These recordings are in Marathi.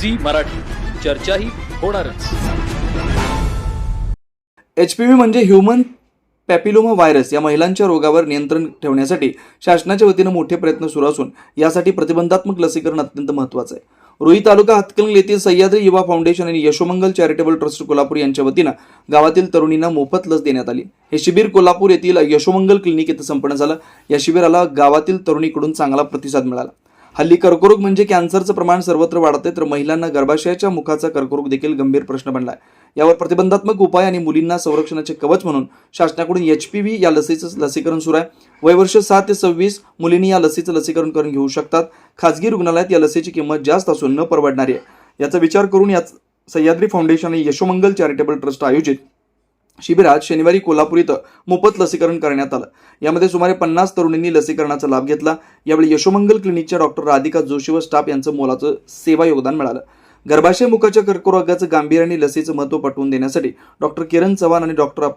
झी मराठी. चर्चाही होणारच. एच पी व्ही म्हणजे ह्युमन पॅपिलोमा व्हायरस या महिलांच्या रोगावर नियंत्रण ठेवण्यासाठी शासनाच्या वतीनं मोठे प्रयत्न सुरू असून यासाठी प्रतिबंधात्मक लसीकरण अत्यंत महत्त्वाचं आहे. रोही तालुका हातकणंगले येथील सह्याद्री युवा फाउंडेशन आणि यशोमंगल चॅरिटेबल ट्रस्ट कोल्हापूर यांच्या वतीनं गावातील तरुणींना मोफत लस देण्यात आली. हे शिबिर कोल्हापूर येथील यशोमंगल क्लिनिक येथे संपन्न झालं. या शिबिराला गावातील तरुणीकडून चांगला प्रतिसाद मिळाला. हल्ली कर्करोग म्हणजे कॅन्सरचं प्रमाण सर्वत्र वाढते तर महिलांना गर्भाशयाच्या मुखाचा कर्करोग देखील गंभीर प्रश्न बनलाय. यावर प्रतिबंधात्मक उपाय आणि मुलींना संरक्षणाचे कवच म्हणून शासनाकडून एच पी व्ही या लसीचं लसीकरण सुरू आहे. वयवर्ष सात ते सव्वीस मुलींनी या लसीचं लसीकरण करून घेऊ शकतात. खाजगी रुग्णालयात या लसीची किंमत जास्त असून न परवडणारी आहे. याचा विचार करून याच सह्याद्री फाउंडेशन आणि यशोमंगल चॅरिटेबल ट्रस्ट आयोजित शिबिरात शनिवारी कोल्हापूर इथं मोफत लसीकरण करण्यात आलं. यामध्ये सुमारे पन्नास तरुणींनी लसीकरणाचा लाभ घेतला. यावेळी यशोमंगल क्लिनिकच्या डॉक्टर राधिका जोशी व स्टाफ यांचं मोलाचं सेवा योगदान मिळालं. गर्भाशय मुखाच्या कर्करोगाचं गांभीर्याने लसीचं महत्त्व पटवून देण्यासाठी डॉक्टर किरण चव्हाण आणि डॉक्टर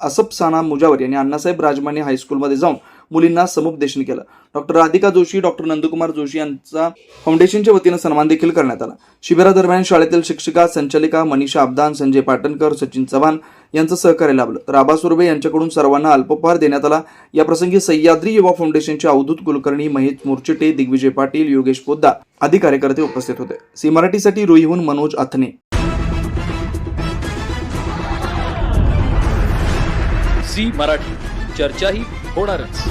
असप साना मुजावर यांनी अण्णासाहेब राजमाने हायस्कूलमध्ये जाऊन मुलींना समुपदेशन केलं. डॉक्टर राधिका जोशी डॉक्टर नंदकुमार जोशी यांचा फाउंडेशनच्या वतीनं सन्मान देखील करण्यात आला. शिबिरादरम्यान शाळेतील शिक्षिका संचालिका मनीषा अब्दान संजय पाटणकर सचिन चव्हाण यांचं सहकार्य लाभलं. राबा सुर्वे यांच्याकडून सर्वांना अल्पोपहार देण्यात आला. याप्रसंगी सह्याद्री युवा फाउंडेशनचे अवधूत कुलकर्णी महेश मुर्चिटे दिग्विजय पाटील योगेश पोद्दा आदी कार्यकर्ते उपस्थित होते. सी मराठीसाठी रुईहून मनोज अथने. सी मराठी. चर्चाही होणारच.